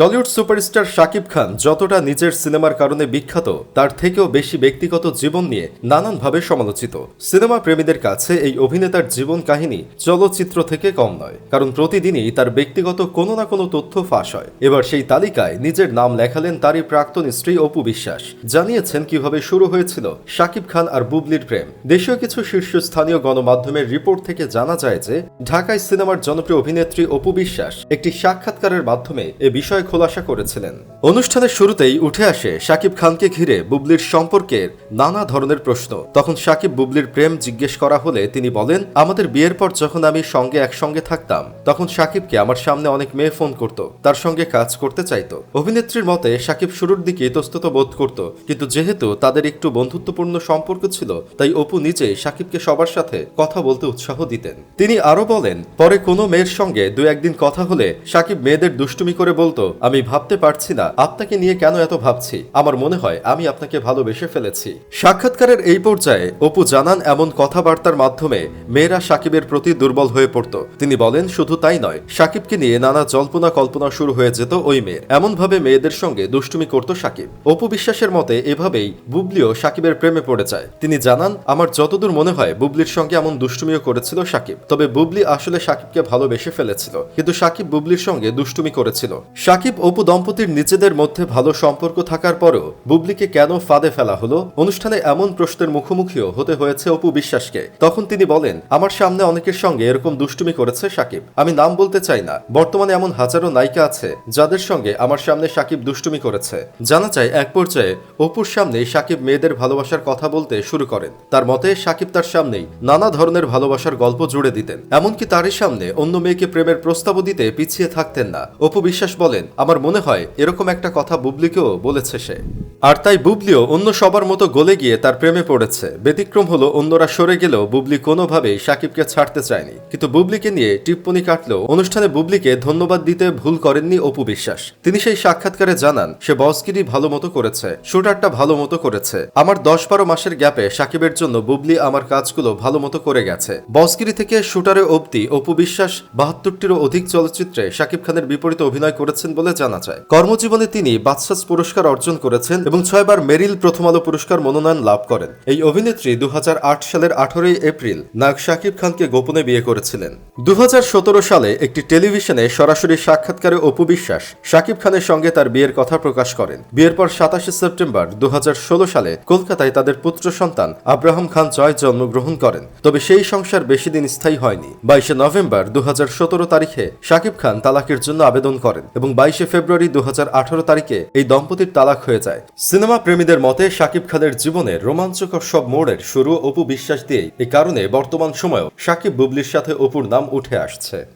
Tollywood superstar Shakib Khan যতটা নিজের সিনেমার কারণে বিখ্যাত, তার থেকেও বেশি ব্যক্তিগত জীবন নিয়ে নানানভাবে সমালোচিত। সিনেমা প্রেমীদের কাছে এই অভিনেতার জীবন কাহিনী চলচ্চিত্র থেকে কম নয়, কারণ প্রতিদিনই তার ব্যক্তিগত কোনো না কোনো তথ্য ফাঁস হয়। এবার সেই তালিকায় নিজের নাম লেখালেন তারই প্রাক্তন স্ত্রী অপু বিশ্বাস। জানিয়েছেন কীভাবে শুরু হয়েছিল শাকিব খান আর বুবলির প্রেম। দেশীয় কিছু শীর্ষস্থানীয় গণমাধ্যমের রিপোর্ট থেকে জানা যায় যে, ঢাকায় সিনেমার জনপ্রিয় অভিনেত্রী অপু বিশ্বাস একটি সাক্ষাৎকারের মাধ্যমে এ বিষয়ে খোলাসা করেছিলেন। অনুষ্ঠানের শুরুতেই উঠে আসে শাকিব খানকে ঘিরে বুবলির সম্পর্কের নানা ধরনের প্রশ্ন। তখন শাকিব বুবলির প্রেম জিজ্ঞেস করা হলে তিনি বলেন, আমাদের বিয়ের পর যখন আমি সঙ্গে একসঙ্গে থাকতাম, তখন শাকিবকে আমার সামনে অনেক মেয়ে ফোন করত, তার সঙ্গে কাজ করতে চাইতো। অভিনেত্রীর মতে শাকিব শুরুর দিকে ইতস্তত বোধ করত, কিন্তু যেহেতু তাদের একটু বন্ধুত্বপূর্ণ সম্পর্ক ছিল, তাই অপু নিজেই শাকিবকে সবার সাথে কথা বলতে উৎসাহ দিতেন। তিনি আরও বলেন, পরে কোনো মেয়ের সঙ্গে দু একদিন কথা হলে শাকিব মেয়েদের দুষ্টুমি করে বলতো আমি ভাবতে পারছি না, আপনাকে নিয়ে কেন এত ভাবছি? আমার মনে হয় আমি আপনাকে ভালোবেসে ফেলেছি। সাক্ষাৎকারের এই পর্যায়ে অপু জানান এমন কথাবার্তার মাধ্যমে মেয়েরা সাকিবের প্রতি দুর্বল হয়ে পড়ত। তিনি বলেন, শুধু তাই নয়, সাকিবকে নিয়ে নানা জল্পনা কল্পনা শুরু হয়ে যেত ওই মেয়ের এমনভাবে মেয়েদের সঙ্গে দুষ্টুমি করত সাকিব। অপু বিশ্বাসের মতে এভাবেই বুবলিও সাকিবের প্রেমে পড়ে যায়। তিনি জানান, আমার যতদূর মনে হয়, বুবলির সঙ্গে এমন দুষ্টুমিও করেছিল সাকিব। তবে বুবলি আসলে সাকিবকে ভালোবেসে ফেলেছিল। কিন্তু সাকিব বুবলির সঙ্গে দুষ্টুমি করেছিল। সাকিব অপু দম্পতির নিজেদের মধ্যে ভালো সম্পর্ক থাকার পরও বুবলিকে কেন ফাঁদে ফেলা হলো? অনুষ্ঠানে এমন প্রশ্নের মুখোমুখিও হতে হয়েছে অপু বিশ্বাসকে। তখন তিনি বলেন, আমার সামনে অনেকের সঙ্গে এরকম দুষ্টুমি করেছে সাকিব। আমি নাম বলতে চাই না। বর্তমানে এমন হাজারো নায়িকা আছে যাদের সঙ্গে আমার সামনে সাকিব দুষ্টুমি করেছে। জানা যায়, এক পর্যায়ে অপুর সামনে সাকিব মেয়েদের ভালোবাসার কথা বলতে শুরু করেন। তার মতে, সাকিব তার সামনেই নানা ধরনের ভালোবাসার গল্প জুড়ে দিতেন। এমনকি তারই সামনে অন্য মেয়েকে প্রেমের প্রস্তাবও দিতে পিছিয়ে থাকতেন না। অপু বিশ্বাস বলেন আমার মনে হয় এরকম একটা কথা বুবলিকেও বলেছে সে। আর তাই বুবলিও অন্য সবার মতো গলে গিয়ে তার প্রেমে পড়েছে। ব্যতিক্রম হলো অন্যরা সরে গেলেও বুবলি কোনোভাবেই সাকিবকে ছাড়তে চায়নি। কিন্তু বুবলিকে নিয়ে টিপ্পনি কাটলেও অনুষ্ঠানে বুবলিকে ধন্যবাদ দিতে ভুল করেননি অপু বিশ্বাস। তিনি সেই সাক্ষাৎকারে জানান, সে বসগিরি ভালো মতো করেছে, শুটারটা ভালো মতো করেছে। আমার দশ বারো মাসের গ্যাপে সাকিবের জন্য বুবলি আমার কাজগুলো ভালো মতো করে গেছে। বসগিরি থেকে শুটারে অবধি অপু বিশ্বাস বাহাত্তরটিরও অধিক চলচ্চিত্রে সাকিব খানের বিপরীতে অভিনয় করেছেন বলে জানা যায়। কর্মজীবনে তিনি বাদশাস পুরস্কার অর্জন করেছেন এবং ছয়বার মেরিল প্রথম আলো পুরস্কার মনোনয়ন লাভ করেন। এই অভিনেত্রী দু হাজার আট সালের আঠারোই এপ্রিল নায়ক শাকিব খানকে গোপনে বিয়ে করেছিলেন। দু হাজার সতেরো সালে একটি টেলিভিশনে সরাসরি সাক্ষাৎকারে অপু বিশ্বাস শাকিব খানের সঙ্গে তার বিয়ের কথা প্রকাশ করেন। বিয়ের পর সাতাশে সেপ্টেম্বর দু হাজার ষোলো সালে কলকাতায় তাদের পুত্র সন্তান আব্রাহাম খান জয় জন্মগ্রহণ করেন। তবে সেই সংসার বেশি দিন স্থায়ী হয়নি। বাইশে নভেম্বর দু হাজার সতেরো তারিখে শাকিব খান তালাকের জন্য আবেদন করেন এবং বাইশে ফেব্রুয়ারি দু হাজার আঠারো তারিখে এই দম্পতির তালাক হয়ে যায়। সিনেমা প্রেমীদের মতে শাকিব খানের জীবনের রোমাঞ্চকর সব মোড়ের শুরু অপু বিশ্বাস দিয়েই। এ কারণে বর্তমান সময়েও শাকিব বুবলির সাথে অপুর নাম উঠে আসছে।